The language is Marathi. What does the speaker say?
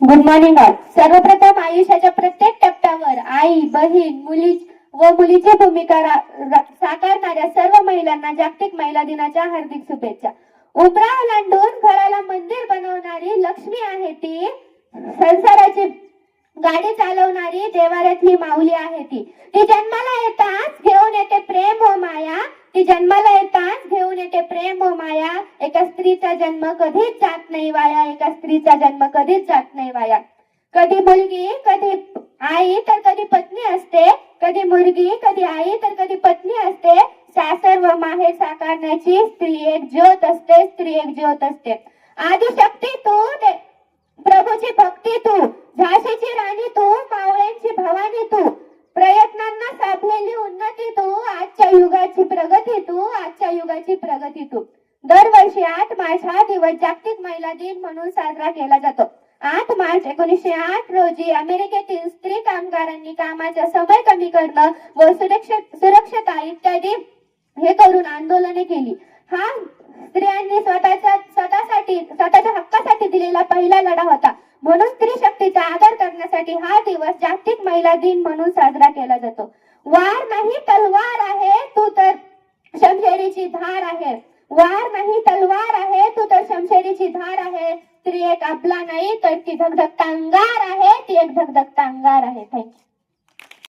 गुड मॉर्निंग ऑल सर्वप्रथम आयुष्याच्या प्रत्येक टप्प्यावर आई बहीण मुली व मुलीची भूमिका साकारणाऱ्या सर्व महिलांना जागतिक महिला दिनाच्या हार्दिक शुभेच्छा. उमरा ओलांडून घराला मंदिर बनवणारी लक्ष्मी आहे ती. संसाराची गाडी चालवणारी देवाऱ्यातली माऊली आहे ती. ती जन्माला येताच घेऊन येते प्रेम ती जन्माला येताच घेऊन येते प्रेम व माया. एका स्त्रीचा जन्म कधीच जात नाही वाया. एका स्त्रीचा जन्म कधीच जात नाही वाया. कधी मुलगी कधी आई तर कधी पत्नी असते. कधी मुलगी कधी आई तर कधी पत्नी असते. सासर व माहेर साकारण्याची स्त्री एक ज्योत असते स्त्री एक ज्योत असते. आदिशक्ती तू आजच्या युगाची प्रगती तू. दरवर्षी आठ मार्च हा दिवस जागतिक महिला दिन म्हणून साजरा केला जातो. आठ मार्च एकोणीसशे आठ रोजी अमेरिकेतील स्त्री कामगारांनी कामाचा समय कमी करणं व सुरक्षता इत्यादी हे करून आंदोलने केली. हा स्त्रियांनी स्वतःच्या स्वतःसाठी स्वतःच्या हक्कासाठी दिलेला पहिला लढा होता. म्हणून स्त्री शक्तीचा आदर करण्यासाठी हा दिवस जागतिक महिला दिन म्हणून साजरा केला जातो. वार नाही तलवार आहे तू तर शमशेरीची धार आहे. वार नाही तलवार आहे तू तर शमशेरीची धार आहे. ती एक आपला नाही तर ती धगधगता अंगार आहे ती एक धगधगता अंगार आहे. थँक्यू